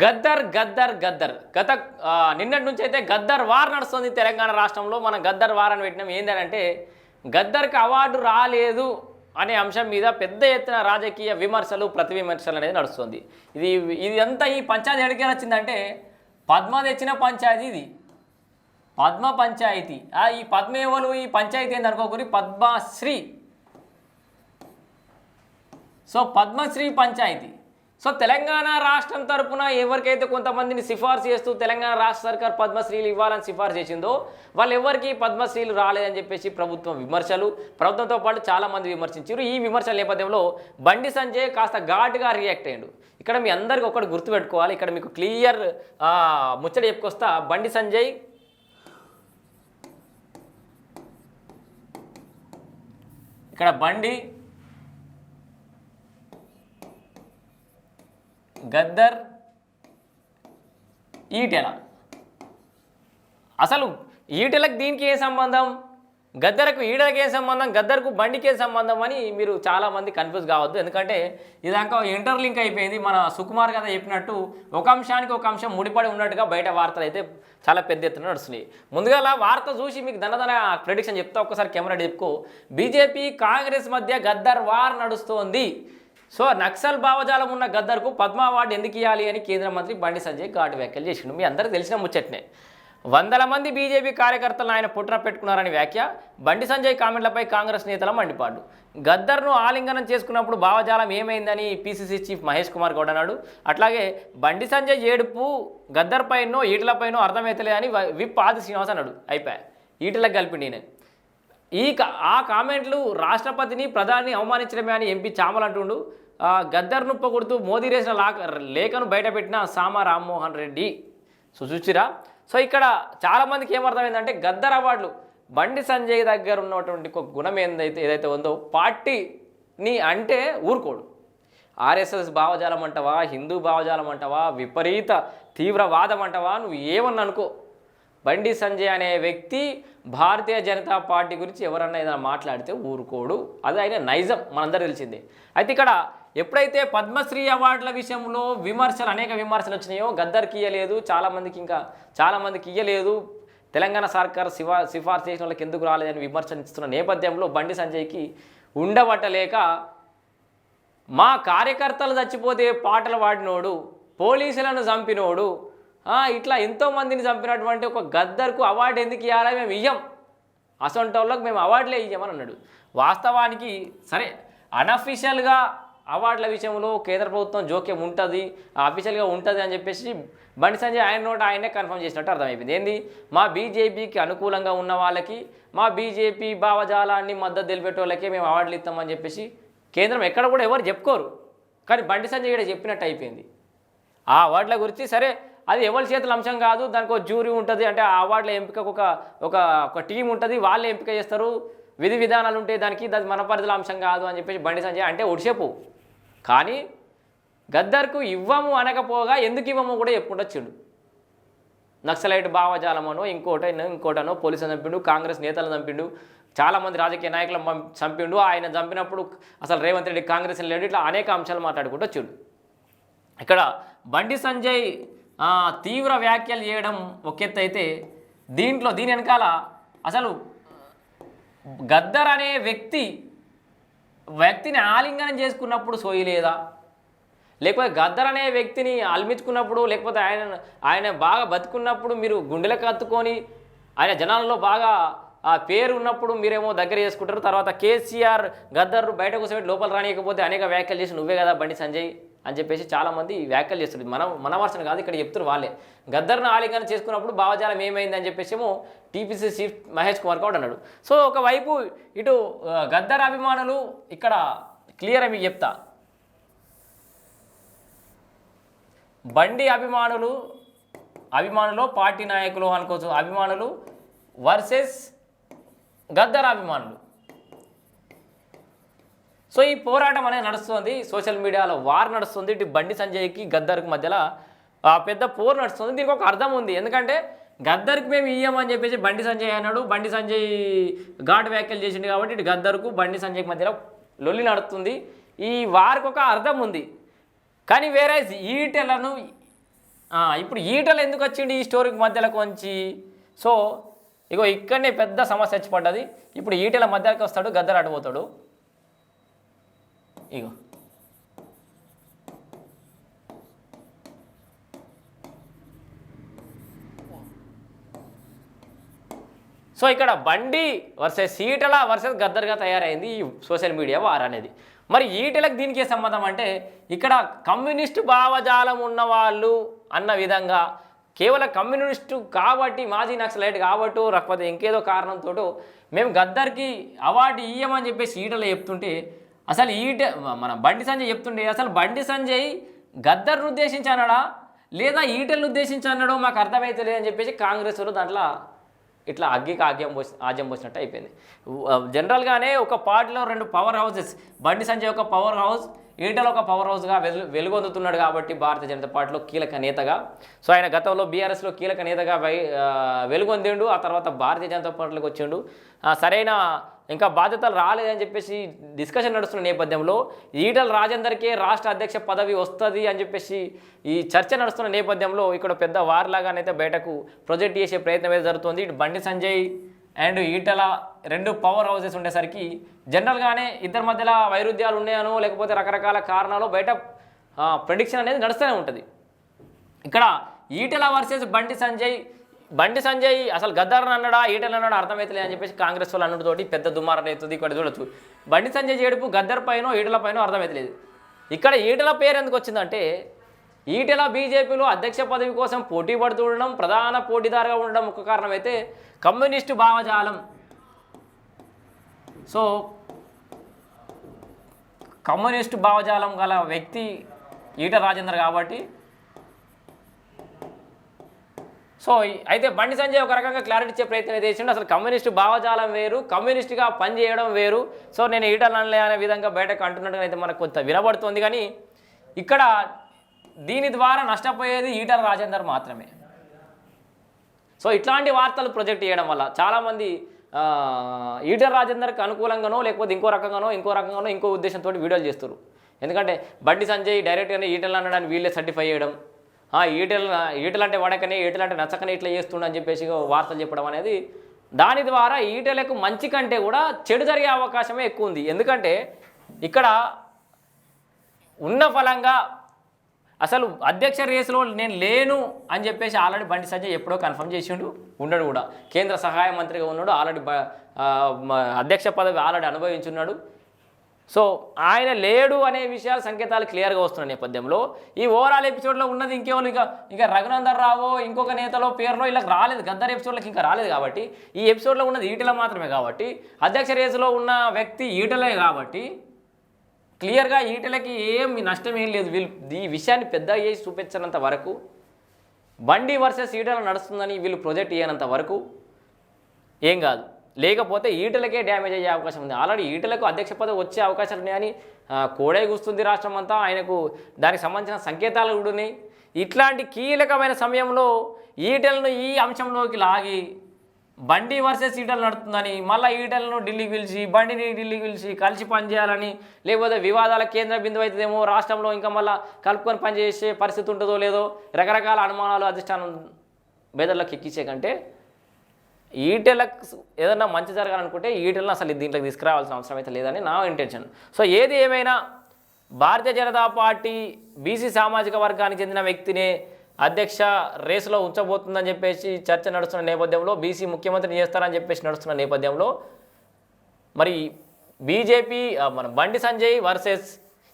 గద్దర్ గద్దర్ గద్దర్. గత నిన్నటి నుంచి అయితే గద్దర్ వార్ నడుస్తుంది తెలంగాణ రాష్ట్రంలో. మనం గద్దర్ వార్ అని పెట్టినాం. ఏంటంటే గద్దర్కి అవార్డు రాలేదు అనే అంశం మీద పెద్ద ఎత్తున రాజకీయ విమర్శలు ప్రతి విమర్శలు అనేది నడుస్తుంది. ఇది ఇది అంతా ఈ పంచాయతీ ఎడికే వచ్చిందంటే పద్మ తెచ్చిన పంచాయతీ ఇది. పద్మ పంచాయతీ. ఈ పద్మ ఎవరు? ఈ పంచాయతీ ఏంది పద్మశ్రీ. సో పద్మశ్రీ పంచాయతీ. సో తెలంగాణ రాష్ట్రం తరపున ఎవరికైతే కొంతమందిని సిఫార్సు చేస్తూ తెలంగాణ రాష్ట్ర సర్కార్ పద్మశ్రీలు ఇవ్వాలని సిఫార్సు చేసిందో వాళ్ళు ఎవరికి పద్మశ్రీలు రాలేదని చెప్పేసి ప్రభుత్వం విమర్శలు ప్రభుత్వంతో పాటు చాలామంది విమర్శించారు. ఈ విమర్శల నేపథ్యంలో బండి సంజయ్ కాస్త ఘాటుగా రియాక్ట్ అయ్యాడు. ఇక్కడ మీ అందరికీ ఒకటి గుర్తుపెట్టుకోవాలి. ఇక్కడ మీకు క్లియర్ ముచ్చట చెప్పుకొస్తా. బండి సంజయ్. ఇక్కడ బండి గద్దర్ ఈటెల. అసలు ఈటెలకు దీనికి ఏ సంబంధం? గద్దరకు ఈడలకు ఏ సంబంధం? గద్దరకు బండికి ఏ సంబంధం అని మీరు చాలామంది కన్ఫ్యూజ్ కావద్దు. ఎందుకంటే ఇదాకా ఇంటర్లింక్ అయిపోయింది. మన సుకుమార్ కదా చెప్పినట్టు ఒక అంశానికి ఒక అంశం ముడిపడి ఉన్నట్టుగా బయట వార్తలు అయితే చాలా పెద్ద ఎత్తున నడుస్తున్నాయి. ముందుగా వార్త చూసి మీకు దనదన ప్రెడిక్షన్ చెప్తా. ఒక్కసారి కెమెరా చెప్పుకో బీజేపీ కాంగ్రెస్ మధ్య గద్దర్ వార్ నడుస్తోంది. సో నక్సల్ భావజాలం ఉన్న గద్దర్కు పద్మ అవార్డు ఎందుకు ఇవ్వాలి అని కేంద్ర మంత్రి బండి సంజయ్ ఘాటు వ్యాఖ్యలు చేసిండు. మీ అందరికీ తెలిసిన ముచ్చట్నే. వందల మంది బీజేపీ కార్యకర్తలను ఆయన పుట్టిన పెట్టుకున్నారని వ్యాఖ్య బండి సంజయ్ కామెంట్లపై కాంగ్రెస్ నేతల మండిపాడు గద్దర్ను ఆలింగనం చేసుకున్నప్పుడు భావజాలం ఏమైందని పీసీసీ చీఫ్ మహేష్ కుమార్ గౌడ్ అన్నాడు. అట్లాగే బండి సంజయ్ ఏడుపు గద్దర్ పైనో ఈటలపైనో అర్థమవుతలేదని విప్ ఆది శ్రీనివాస్ అన్నాడు. అయిపోయా. ఈటలకు కలిపిండి నేను ఈ కా- ఆ కామెంట్లు రాష్ట్రపతిని ప్రధాని అవమానించడమే అని ఎంపీ చామలంటుండు ఆ, గద్దర్ నుప్ప కొడుతూ మోదీ రేసిన లాక లేఖను బయటపెట్టిన సామా రామ్మోహన్ రెడ్డి. సో చూచిరా సో ఇక్కడ చాలామందికి ఏమర్థమైందంటే గద్దర్ అవార్డులు బండి సంజయ్ దగ్గర ఉన్నటువంటి ఒక గుణం ఏందైతే ఏదైతే ఉందో పార్టీని అంటే ఊరుకోడు. ఆర్ఎస్ఎస్ భావజాలం అంటావా హిందూ భావజాలం అంటావా విపరీత తీవ్రవాదం అంటావా నువ్వు ఏమన్నా అనుకో. బండి సంజయ్ అనే వ్యక్తి భారతీయ జనతా పార్టీ గురించి ఎవరన్నా ఏదైనా మాట్లాడితే ఊరుకోడు. అది ఆయన నైజం మనందరూ తెలిసిందే. అయితే ఇక్కడ ఎప్పుడైతే పద్మశ్రీ అవార్డుల విషయంలో విమర్శలు అనేక విమర్శలు వచ్చినాయో గద్దరికి ఇయ్యలేదు చాలామందికి ఇంకా చాలామందికి ఇయ్యలేదు. తెలంగాణ సర్కార్ సిఫా సిఫార్సు చేసిన వాళ్ళకి ఎందుకు రాలేదని విమర్శిస్తున్న నేపథ్యంలో బండి సంజయ్కి ఉండబట్టలేక మా కార్యకర్తలు చచ్చిపోతే పాటలు పాడినోడు పోలీసులను చంపినోడు ఇట్లా ఎంతోమందిని చంపినటువంటి ఒక గద్దర్కు అవార్డు ఎందుకు ఇవ్వాలా మేము ఇయ్యం. అసొంటి వాళ్ళకి మేము అవార్డులే ఇయ్యమని అన్నాడు. వాస్తవానికి సరే అనఫిషియల్గా అవార్డుల విషయంలో కేంద్ర ప్రభుత్వం జోక్యం ఉంటుంది అఫీషియల్గా ఉంటుంది అని చెప్పేసి బండి సంజయ్ ఆయన నోట ఆయనే కన్ఫర్మ్ చేసినట్టు అర్థమైపోయింది. ఏంది? మా బీజేపీకి అనుకూలంగా ఉన్న వాళ్ళకి మా బీజేపీ భావజాలాన్ని మద్దతు తెలిపేటోళ్ళకే మేము అవార్డులు ఇస్తామని చెప్పేసి కేంద్రం ఎక్కడ కూడా ఎవరు చెప్పుకోరు. కానీ బండి సంజయ్ ఇక్కడ చెప్పినట్టు అయిపోయింది. ఆ అవార్డుల గురించి సరే అది ఎవరి చేతుల అంశం కాదు దానికి ఒక జ్యూరీ ఉంటుంది. అంటే ఆ అవార్డుల ఎంపికకు ఒక ఒక ఒక టీం ఉంటుంది. వాళ్ళే ఎంపిక చేస్తారు. విధి విధానాలు ఉంటాయి దానికి దాని మన పరిధిలో అంశం కాదు అని చెప్పేసి బండి సంజయ్ అంటే ఒడిసేపు కానీ గద్దర్కు ఇవ్వము అనకపోగా ఎందుకు ఇవ్వము కూడా చెప్పుకుంటొచ్చిండు నక్సలైట్ భావజాలమనో ఇంకోటనో ఇంకోటనో పోలీసులు చంపిండు కాంగ్రెస్ నేతలను చంపిండు చాలామంది రాజకీయ నాయకులను చంపిండు. ఆయన చంపినప్పుడు అసలు రేవంత్ రెడ్డి కాంగ్రెస్ లేడు. ఇట్లా అనేక అంశాలు మాట్లాడుకుంటూ వచ్చిండు ఇక్కడ బండి సంజయ్ తీవ్ర వ్యాఖ్యలు చేయడం ఒక ఎత్తు అయితే దీంట్లో దీని వెనకాల అసలు గద్దర్ అనే వ్యక్తి వ్యక్తిని ఆలింగనం చేసుకున్నప్పుడు సోయలేదా లేకపోతే గద్దర్ అనే వ్యక్తిని అల్మించుకున్నప్పుడు లేకపోతే ఆయన ఆయన బాగా బతుకున్నప్పుడు మీరు గుండెలకు కత్తుకొని ఆయన జనాల్లో బాగా ఆ పేరు ఉన్నప్పుడు మీరేమో దగ్గర చేసుకుంటారు. తర్వాత కేసీఆర్ గద్దర్ బయట కూర్చోబెట్టి లోపల రానియకపోతే అనేక వ్యాఖ్యలు చేసి నువ్వే కదా బండి సంజయ్ అని చెప్పేసి చాలామంది వ్యాఖ్యలు చేస్తుంది మన మన వర్షం కాదు ఇక్కడ చెప్తున్నారు వాళ్ళే. గద్దర్ను ఆలింగనం చేసుకున్నప్పుడు భావజాలం ఏమైంది అని చెప్పేసి ఏమో టీపీసీ చీఫ్ మహేష్ కుమార్ గౌడ్ అన్నాడు. సో ఒకవైపు ఇటు గద్దర్ అభిమానులు ఇక్కడ క్లియర్ మీకు చెప్తా. బండి అభిమానులు అభిమానులు పార్టీ నాయకులు అనుకోవచ్చు. అభిమానులు వర్సెస్ గద్దర్ అభిమానులు. సో ఈ పోరాటం అనేది నడుస్తుంది. సోషల్ మీడియాలో వార్ నడుస్తుంది. ఇటు బండి సంజయ్కి గద్దర్కి మధ్యలో పెద్ద పోరు నడుస్తుంది. దీనికి ఒక అర్థం ఉంది. ఎందుకంటే గద్దర్కి మేము ఇయ్యమని చెప్పేసి బండి సంజయ్ అన్నాడు. బండి సంజయ్ ఘాట్ వ్యాఖ్యలు చేసిండు కాబట్టి ఇటు గద్దర్కు బండి సంజయ్కి మధ్యలో లొల్లి నడుస్తుంది. ఈ వారికి ఒక అర్థం ఉంది. కానీ వేరే ఈటెలను ఇప్పుడు ఈటలు ఎందుకు వచ్చింది ఈ స్టోరీకి మధ్యలోకి వచ్చి? సో ఇగో ఇక్కడనే పెద్ద సమస్య వచ్చి పడ్డది. ఇప్పుడు ఈటల మధ్యలోకి వస్తాడు గద్దర్ అడిపోతాడు ఇగో. సో ఇక్కడ బండి వర్సెస్ ఈటల వర్సెస్ గద్దర్గా తయారైంది ఈ సోషల్ మీడియా వార్ అనేది. మరి ఈటలకు దీనికి ఏ సంబంధం అంటే ఇక్కడ కమ్యూనిస్టు భావజాలం ఉన్నవాళ్ళు అన్న విధంగా కేవలం కమ్యూనిస్టు కాబట్టి మాజీ నక్సలైట్ కాబట్టు లేకపోతే ఇంకేదో కారణంతో మేము గద్దర్కి అవార్డు ఇయ్యమని చెప్పేసి ఈటలు చెప్తుంటే అసలు ఈ మన బండి సంజయ్ చెప్తుండే అసలు బండి సంజయ్ గద్దర్ను ఉద్దేశించి అన్నాడా లేదా ఈటలను ఉద్దేశించి అన్నాడో మాకు అర్థమైతే లేదని చెప్పేసి కాంగ్రెస్ వాళ్ళు దాంట్లో ఇట్లా అగ్గికి ఆగ్యం పోసి ఆజ్యం పోసినట్టు అయిపోయింది. జనరల్గానే ఒక పార్టీలో రెండు పవర్ హౌసెస్ బండి సంజయ్ ఒక పవర్ హౌస్ ఈటల ఒక పవర్ హౌస్గా వెలు వెలుగొందుతున్నాడు కాబట్టి భారతీయ జనతా పార్టీలో కీలక నేతగా. సో ఆయన గతంలో బీఆర్ఎస్లో కీలక నేతగా వెలుగొందిండు ఆ తర్వాత భారతీయ జనతా పార్టీలోకి వచ్చిండు. సరైన ఇంకా బాధ్యతలు రాలేదని చెప్పేసి డిస్కషన్ నడుస్తున్న నేపథ్యంలో ఈటల రాజేందర్కే రాష్ట్ర అధ్యక్ష పదవి వస్తుంది అని చెప్పేసి ఈ చర్చ నడుస్తున్న నేపథ్యంలో ఇక్కడ పెద్ద వారిలాగానైతే బయటకు ప్రొజెక్ట్ చేసే ప్రయత్నం అయితే జరుగుతుంది. ఇటు బండి సంజయ్ అండ్ ఈటల రెండు పవర్ హౌసెస్ ఉండేసరికి జనరల్గానే ఇద్దరి మధ్యలో వైరుధ్యాలు ఉన్నాయనో లేకపోతే రకరకాల కారణాలు బయట ప్రెడిక్షన్ అనేది నడుస్తూనే ఉంటుంది. ఇక్కడ ఈటల వర్సెస్ బండి సంజయ్ బండి సంజయ్ అసలు గద్దర్ అన్నాడా ఈటలు అన్నాడా అర్థమవుతలే అని చెప్పేసి కాంగ్రెస్ వాళ్ళు అన్నటితోటి పెద్ద దుమారం అవుతుంది ఇక్కడ చూడొచ్చు. బండి సంజయ్ ఏడుపు గద్దర్ పైన ఈటల పైన అర్థమవుతలేదు ఇక్కడ ఈటల పేరు ఎందుకు వచ్చిందంటే ఈటల బీజేపీలో అధ్యక్ష పదవి కోసం పోటీ పడుతుండడం ప్రధాన పోటీదారుగా ఉండడం ఒక కారణం అయితే కమ్యూనిస్టు భావజాలం. సో కమ్యూనిస్టు భావజాలం గల వ్యక్తి ఈట రాజేందర్ కాబట్టి సో అయితే బండి సంజయ్ ఒక రకంగా క్లారిటీ ఇచ్చే ప్రయత్నం చేసిండు. అసలు కమ్యూనిస్టు భావజాలం వేరు కమ్యూనిస్ట్గా పనిచేయడం వేరు. సో నేను ఈటలనలే అనే విధంగా బయటకు అంటున్నట్టుగా అయితే మనకు కొంత వినబడుతుంది. కానీ ఇక్కడ దీని ద్వారా నష్టపోయేది ఈటల రాజేందర్ మాత్రమే. సో ఇట్లాంటి వార్తలు ప్రొజెక్ట్ చేయడం వల్ల చాలామంది ఈటర్ రాజేందర్కి అనుకూలంగానో లేకపోతే ఇంకో రకంగానో ఇంకో రకంగానో ఇంకో ఉద్దేశంతో వీడియోలు చేస్తారు ఎందుకంటే బండి సంజయ్ డైరెక్ట్గానే ఈటలు అనడానికి వీళ్ళే సర్టిఫై చేయడం ఆ, ఈటలు ఈటలు అంటే వాడకనే ఈటలు అంటే నచ్చకనే ఇట్లా చేస్తుండ అని చెప్పేసి వార్తలు చెప్పడం అనేది దాని ద్వారా ఈటలకు మంచి కంటే కూడా చెడు జరిగే అవకాశమే ఎక్కువ ఉంది. ఎందుకంటే ఇక్కడ ఉన్న ఫలంగా అసలు అధ్యక్ష రేసులో నేను లేను అని చెప్పేసి ఆల్రెడీ బండి సంజయ్ ఎప్పుడో కన్ఫర్మ్ చేసిండు ఉండడు కూడా. కేంద్ర సహాయ మంత్రిగా ఉన్నాడు ఆల్రెడీ అధ్యక్ష పదవి ఆల్రెడీ అనుభవించున్నాడు. సో ఆయన లేడు అనే విషయాలు సంకేతాలు క్లియర్గా వస్తున్న నేపథ్యంలో ఈ ఓవరాల్ ఎపిసోడ్లో ఉన్నది ఇంకేమో ఇంకా ఇంకా రఘునందర్ రావో ఇంకొక నేతలో పేరులో ఇలా రాలేదు గద్దర్ ఎపిసోడ్లకు ఇంకా రాలేదు కాబట్టి ఈ ఎపిసోడ్లో ఉన్నది ఈటల మాత్రమే కాబట్టి అధ్యక్ష రేసులో ఉన్న వ్యక్తి ఈటలే కాబట్టి క్లియర్గా ఈటలకి ఏం నష్టం ఏం లేదు. వీళ్ళు ఈ విషయాన్ని పెద్దగా చేసి చూపించినంత వరకు బండి వర్సెస్ ఈటల నడుస్తుందని వీళ్ళు ప్రొజెక్ట్ చేయనంత వరకు ఏం కాదు. లేకపోతే ఈటలకే డ్యామేజ్ అయ్యే అవకాశం ఉంది. ఆల్రెడీ ఈటలకు అధ్యక్ష పదవి వచ్చే అవకాశాలు ఉన్నాయని కోడే కూస్తుంది రాష్ట్రం అంతా. ఆయనకు దానికి సంబంధించిన సంకేతాలు కూడా ఉన్నాయి. ఇట్లాంటి కీలకమైన సమయంలో ఈటలను ఈ అంశంలోకి లాగి బండి వర్సెస్ ఈటలు నడుతుందని మళ్ళీ ఈటలను ఢిల్లీకి పిలిచి బండిని ఢిల్లీకి పిలిచి కలిసి పనిచేయాలని లేకపోతే వివాదాల కేంద్ర బిందువు అవుతుందేమో రాష్ట్రంలో ఇంకా మళ్ళీ కలుపుకొని పనిచేసే పరిస్థితి ఉంటుందో లేదో రకరకాల అనుమానాలు అధిష్టానం బెదర్లకు ఎక్కించే కంటే ఈటెలకు ఏదన్నా మంచి జరగాలనుకుంటే ఈటెలను అసలు దీంట్లోకి తీసుకురావాల్సిన అవసరం అయితే లేదని నా ఇంటెన్షన్ సో ఏది ఏమైనా భారతీయ జనతా పార్టీ బీసీ సామాజిక వర్గానికి చెందిన వ్యక్తినే అధ్యక్ష రేసులో ఉంచబోతుందని చెప్పేసి చర్చ నడుస్తున్న నేపథ్యంలో బీసీ ముఖ్యమంత్రిని చేస్తారని చెప్పేసి నడుస్తున్న నేపథ్యంలో మరి బీజేపీ మన బండి సంజయ్ వర్సెస్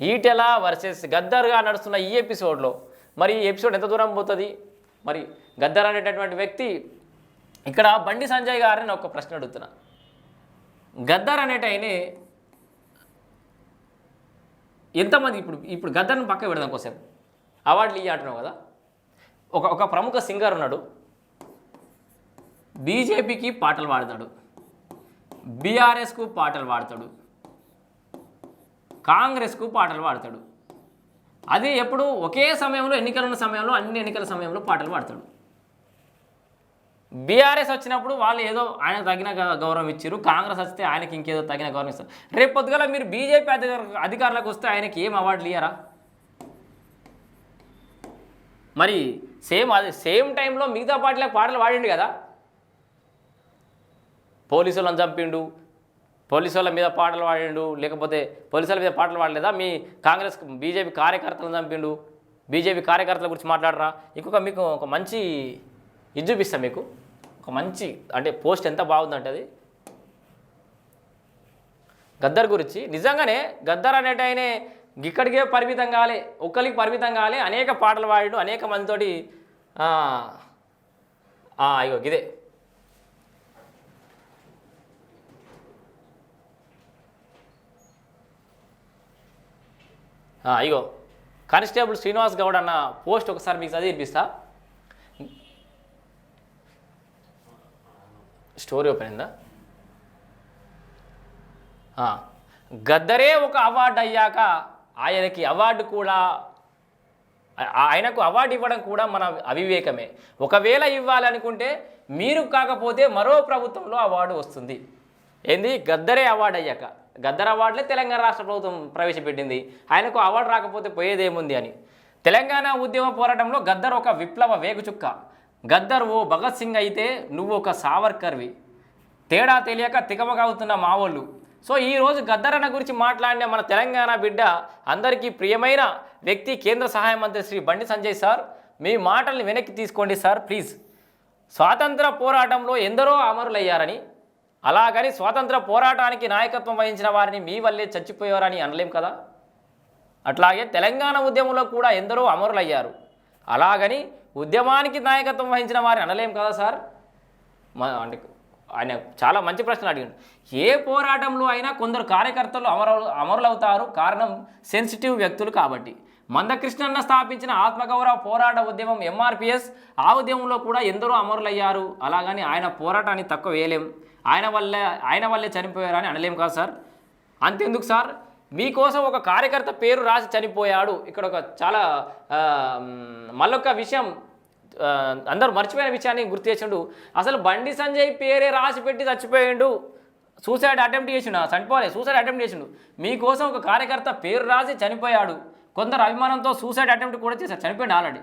ఈటెల వర్సెస్ గద్దర్గా నడుస్తున్న ఈ ఎపిసోడ్లో మరి ఈ ఎపిసోడ్ ఎంత దూరం పోతుంది? మరి గద్దర్ అనేటటువంటి వ్యక్తి ఇక్కడ బండి సంజయ్ గారిని ఒక ప్రశ్న అడుగుతున్నా. గద్దర్ అనేటైనే ఎంతమంది ఇప్పుడు ఇప్పుడు గద్దర్ని పక్క పెడదాం కోసం అవార్డులు ఇయ్య అంటున్నావు కదా? ఒక ఒక ప్రముఖ సింగర్ ఉన్నాడు. బీజేపీకి పాటలు పాడతాడు. బీఆర్ఎస్కు పాటలు పాడతాడు. కాంగ్రెస్కు పాటలు పాడతాడు. అది ఎప్పుడు ఒకే సమయంలో ఎన్నికలు ఉన్న సమయంలో అన్ని ఎన్నికల సమయంలో పాటలు పాడతాడు. బీఆర్ఎస్ వచ్చినప్పుడు వాళ్ళు ఏదో ఆయన తగిన గౌరవం ఇచ్చారు కాంగ్రెస్ వస్తే ఆయనకి ఇంకేదో తగిన గౌరవం ఇస్తారు. రేపు పొద్దుగల మీరు బీజేపీ అధికార అధికారులకు వస్తే ఆయనకి ఏం అవార్డులు ఇయ్యరా? మరి సేమ్ అదే సేమ్ టైంలో మిగతా పాటలకు పాటలు పాడిండు కదా? పోలీసులను చంపిండు పోలీసు వాళ్ళ మీద పాటలు పాడిండు లేకపోతే పోలీసుల మీద పాటలు పాడలేదా మీ కాంగ్రెస్ బీజేపీ కార్యకర్తలను చంపిండు. బీజేపీ కార్యకర్తల గురించి మాట్లాడరా? ఇంకొక మీకు ఒక మంచి ఇది చూపిస్తాను మీకు. ఒక మంచి అంటే పోస్ట్ ఎంత బాగుందంటే అది. గద్దర్ గురించి. నిజంగానే గద్దర్ అనేట ఆయనే ఇక్కడికే పరిమితం కాలే ఒక్కరికి పరిమితం కాలే అనేక పాటలు పాడాడు అనేక మందితోటి అయ్యో ఇగో ఇదే. ఇగో కానిస్టేబుల్ శ్రీనివాస్ గౌడ్ అన్న పోస్ట్ ఒకసారి మీకు చదివి స్టోరీ ఓపెన్ అయిందా? గద్దరే ఒక అవార్డు అయ్యాక ఆయనకి అవార్డు కూడా ఆయనకు అవార్డు ఇవ్వడం కూడా మన అవివేకమే. ఒకవేళ ఇవ్వాలనుకుంటే మీరు కాకపోతే మరో ప్రభుత్వంలో అవార్డు వస్తుంది. ఏంది? గద్దరే అవార్డు అయ్యాక. గద్దర్ అవార్డులే తెలంగాణ రాష్ట్ర ప్రభుత్వం ప్రవేశపెట్టింది. ఆయనకు అవార్డు రాకపోతే పోయేదేముంది అని. తెలంగాణ ఉద్యమ పోరాటంలో గద్దర్ ఒక విప్లవ వేగుచుక్క. గద్దర్ ఓ భగత్ సింగ్ అయితే నువ్వు ఒక సావర్కర్వి. తేడా తెలియక తికమకవుతున్న మావోళ్ళు. సో ఈ రోజు గద్దరన్న గురించి మాట్లాడిన మన తెలంగాణ బిడ్డ అందరికీ ప్రియమైన వ్యక్తి కేంద్ర సహాయ మంత్రి శ్రీ బండి సంజయ్ సార్ మీ మాటల్ని వెనక్కి తీసుకోండి సార్ ప్లీజ్. స్వాతంత్ర పోరాటంలో ఎందరో అమరులయ్యారని అలాగని స్వాతంత్ర పోరాటానికి నాయకత్వం వహించిన వారిని మీ వల్లే చచ్చిపోయారని అనలేం కదా? అట్లాగే తెలంగాణ ఉద్యమంలో కూడా ఎందరో అమరులయ్యారు. అలాగని ఉద్యమానికి నాయకత్వం వహించిన వారిని అనలేం కదా సార్? అంటే ఆయన చాలా మంచి ప్రశ్న అడిగాడు. ఏ పోరాటంలో అయినా కొందరు కార్యకర్తలు అమరు అమరులవుతారు. కారణం సెన్సిటివ్ వ్యక్తులు కాబట్టి. మందకృష్ణన్న స్థాపించిన ఆత్మగౌరవ పోరాట ఉద్యమం ఎంఆర్పిఎస్ ఆ ఉద్యమంలో కూడా ఎందరో అమరులయ్యారు. అలాగని ఆయన పోరాటాన్ని తక్కువ వేయలేం. ఆయన వల్లే ఆయన వల్లే చనిపోయారని అనలేం కాదు సార్? అంతెందుకు సార్? మీకోసం ఒక కార్యకర్త పేరు రాసి చనిపోయాడు. ఇక్కడ ఒక చాలా మళ్ళొక విషయం అందరూ మర్చిపోయిన విషయాన్ని గుర్తు చేసిండు. అసలు బండి సంజయ్ పేరే రాసి పెట్టి చచ్చిపోయిండు. సూసైడ్ అటెంప్ట్ చేసిండు. ఆ, చనిపోలే సూసైడ్ అటెంప్ట్ చేసిండు. మీకోసం ఒక కార్యకర్త పేరు రాసి చనిపోయాడు. కొందరు అభిమానంతో సూసైడ్ అటెంప్ట్ కూడా చేశారు. చనిపోయింది ఆల్రెడీ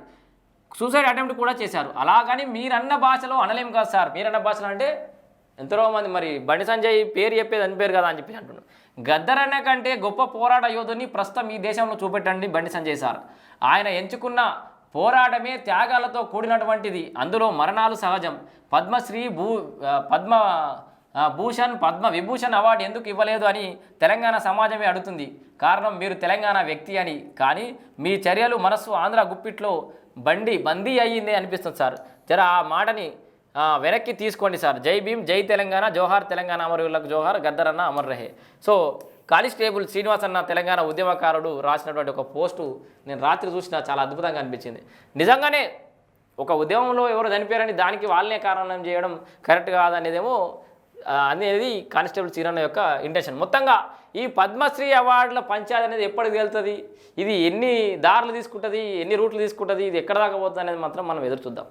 సూసైడ్ అటెంప్ట్ కూడా చేశారు. అలాగని మీరన్న భాషలో అనలేం కాదు సార్. మీరన్న భాషలో అంటే ఎంతో మంది మరి బండి సంజయ్ పేరు చెప్పేది అని పేరు కదా అని చెప్పి అంటున్నాడు గద్దర్ కంటే గొప్ప పోరాట యోధుని ప్రస్తుతం ఈ దేశంలో చూపెట్టండి బండి సంజయ్ సార్. ఆయన ఎంచుకున్న పోరాటమే త్యాగాలతో కూడినటువంటిది. అందులో మరణాలు సహజం. పద్మశ్రీ భూ పద్మ భూషణ్ పద్మ విభూషణ్ అవార్డు ఎందుకు ఇవ్వలేదు అని తెలంగాణ సమాజమే అడుగుతుంది. కారణం మీరు తెలంగాణ వ్యక్తి అని. కానీ మీ చర్యలు మనస్సు ఆంధ్ర గుప్పిట్లో బండి బందీ అయ్యింది అనిపిస్తుంది సార్. జర ఆ మాటని వెనక్కి తీసుకోండి సార్. జై భీమ్ జై తెలంగాణ జోహార్ తెలంగాణ అమరులకు జోహార్ గద్దరన్న అమర్ రహే. సో కానిస్టేబుల్ శ్రీనివాస్ అన్న తెలంగాణ ఉద్యమకారుడు రాసినటువంటి ఒక పోస్టు నేను రాత్రి చూసిన చాలా అద్భుతంగా అనిపించింది. నిజంగానే ఒక ఉద్యమంలో ఎవరు చనిపోయారని దానికి వాళ్ళనే కారణం చేయడం కరెక్ట్ కాదనేదేమో అనేది కానిస్టేబుల్ సీరన్న యొక్క ఇంటెన్షన్. మొత్తంగా ఈ పద్మశ్రీ అవార్డుల పంచాయతీ అనేది ఎప్పటికి వెళ్తుంది ఇది ఎన్ని దారులు తీసుకుంటుంది? ఎన్ని రూట్లు తీసుకుంటుంది? ఇది ఎక్కడ దాకా పోతుంది అనేది మాత్రం మనం ఎదురు చూద్దాం.